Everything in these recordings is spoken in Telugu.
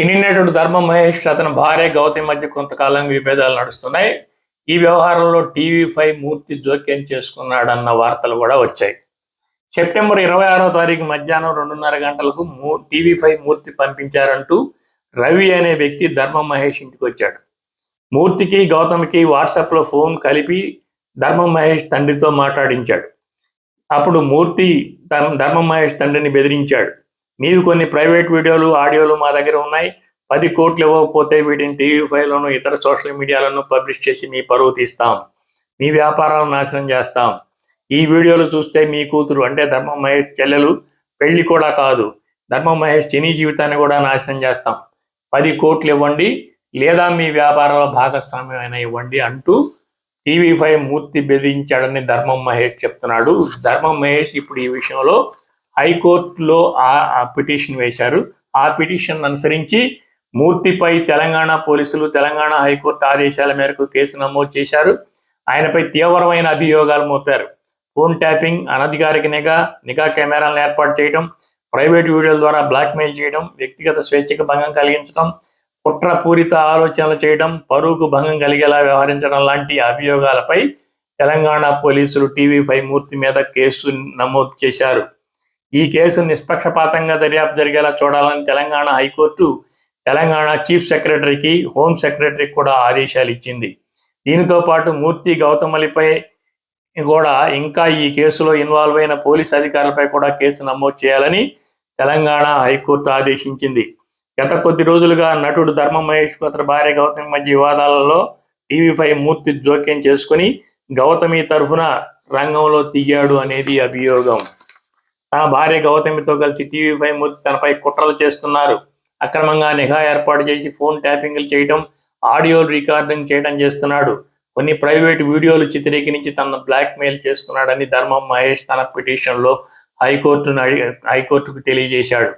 సినీ ధర్మ మహేష్ అతని భార్య గౌతమి మధ్య కొంతకాలం విభేదాలు నడుస్తున్నాయి. ఈ వ్యవహారంలో టీవీ ఫైవ్ మూర్తి జోక్యం చేసుకున్నాడన్న వార్తలు కూడా వచ్చాయి. సెప్టెంబర్ ఇరవై ఆరో తారీఖు మధ్యాహ్నం రెండున్నర గంటలకు మూ టీవీ ఫైవ్ మూర్తి పంపించారంటూ రవి అనే వ్యక్తి ధర్మ మహేష్ ఇంటికి వచ్చాడు. మూర్తికి గౌతమికి వాట్సాప్లో ఫోన్ కలిపి ధర్మ మహేష్ తండ్రితో మాట్లాడించాడు. అప్పుడు మూర్తి ధర్మ మహేష్ తండ్రిని బెదిరించాడు. నీవు కొన్ని ప్రైవేట్ వీడియోలు ఆడియోలు మా దగ్గర ఉన్నాయి. పది కోట్లు ఇవ్వకపోతే వీటిని టీవీ ఫైవ్లను ఇతర సోషల్ మీడియాలను పబ్లిష్ చేసి మీ పరువు తీస్తాం. మీ వ్యాపారాలను నాశనం చేస్తాం. ఈ వీడియోలు చూస్తే మీ కూతురు అంటే ధర్మ మహేష్ చెల్లెలు పెళ్ళి కూడా కాదు. ధర్మ మహేష్ చినీ జీవితాన్ని కూడా నాశనం చేస్తాం. పది కోట్లు ఇవ్వండి లేదా మీ వ్యాపారంలో భాగస్వామ్యం అయినా ఇవ్వండి అంటూ టీవీ ఫైవ్ మూర్తి బెదిరించాడని ధర్మం మహేష్ చెప్తున్నాడు. ధర్మం మహేష్ ఇప్పుడు ఈ విషయంలో హైకోర్టులో ఆ పిటిషన్ వేశారు. ఆ పిటిషన్ అనుసరించి మూర్తిపై తెలంగాణ పోలీసులు తెలంగాణ హైకోర్టు ఆదేశాల మేరకు కేసు నమోదు చేశారు. ఆయనపై తీవ్రమైన అభియోగాలు మోపారు. ఫోన్ ట్యాపింగ్ అనధికారిక నిఘా నిఘా కెమెరాలను ఏర్పాటు చేయడం ప్రైవేట్ వీడియోల ద్వారా బ్లాక్మెయిల్ చేయడం వ్యక్తిగత స్వేచ్ఛకు భంగం కలిగించడం కుట్రపూరిత ఆలోచనలు చేయడం పరువుకు భంగం కలిగేలా వ్యవహరించడం లాంటి అభియోగాలపై తెలంగాణ పోలీసులు టీవీ ఫైవ్ మూర్తి మీద కేసు నమోదు చేశారు. ఈ కేసు నిష్పక్షపాతంగా దర్యాప్తు జరిగేలా చూడాలని Telangana high court Telangana chief సెక్రటరీకి హోం సెక్రటరీకి కూడా ఆదేశాలు ఇచ్చింది. దీనితో పాటు మూర్తి గౌతమలిపై కూడా ఇంకా ఈ కేసులో ఇన్వాల్వ్ అయిన పోలీస్ అధికారులపై కూడా కేసు నమోదు చేయాలని తెలంగాణ హైకోర్టు ఆదేశించింది. గత కొద్ది రోజులుగా నటుడు ధర్మ మహేష్ అతని భార్య గౌతమి మధ్య వివాదాలలో టీవీపై మూర్తి జోక్యం చేసుకుని గౌతమి తరఫున రంగంలో దిగాడు అనేది అభియోగం. తన భార్య గౌతమితో కలిసి టీవీ ఫైవ్ మూర్తి తనపై కుట్రలు చేస్తున్నారు. అక్రమంగా నిఘా ఏర్పాటు చేసి ఫోన్ ట్యాపింగ్లు చేయడం ఆడియో రికార్డింగ్ చేయడం చేస్తున్నాడు. కొన్ని ప్రైవేట్ వీడియోలు చిత్రీకరించి తన బ్లాక్మెయిల్ చేస్తున్నాడని ధర్మం మహేష్ తన పిటిషన్లో హైకోర్టును అడిగి హైకోర్టుకు తెలియజేశాడు.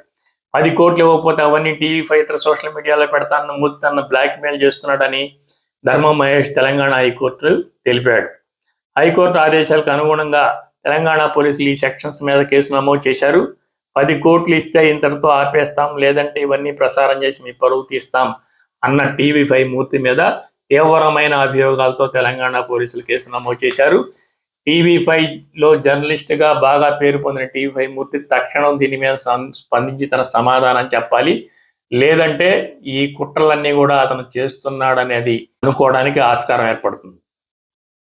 పది కోట్లు ఇవ్వకపోతే అవన్నీ టీవీ ఫైవ్ ఇతర సోషల్ మీడియాలో పెడతాను మూర్తి తన బ్లాక్మెయిల్ చేస్తున్నాడని ధర్మం మహేష్ తెలంగాణ హైకోర్టు తెలిపాడు. హైకోర్టు ఆదేశాలకు అనుగుణంగా తెలంగాణ పోలీసులు ఈ సెక్షన్స్ మీద కేసు నమోదు చేశారు. పది కోట్లు ఇస్తే ఇంతటితో ఆపేస్తాం లేదంటే ఇవన్నీ ప్రసారం చేసి మీ పరువు తీస్తాం అన్న టీవీ ఫైవ్ మూర్తి మీద తీవ్రమైన అభియోగాలతో తెలంగాణ పోలీసులు కేసు నమోదు చేశారు. టీవీ ఫైవ్లో జర్నలిస్ట్గా బాగా పేరు పొందిన టీవీ ఫైవ్ మూర్తి తక్షణం దీని మీద స్పందించి తన సమాధానం చెప్పాలి. లేదంటే ఈ కుట్రలన్నీ కూడా అతను చేస్తున్నాడనేది అనుకోవడానికి ఆస్కారం ఏర్పడుతుంది.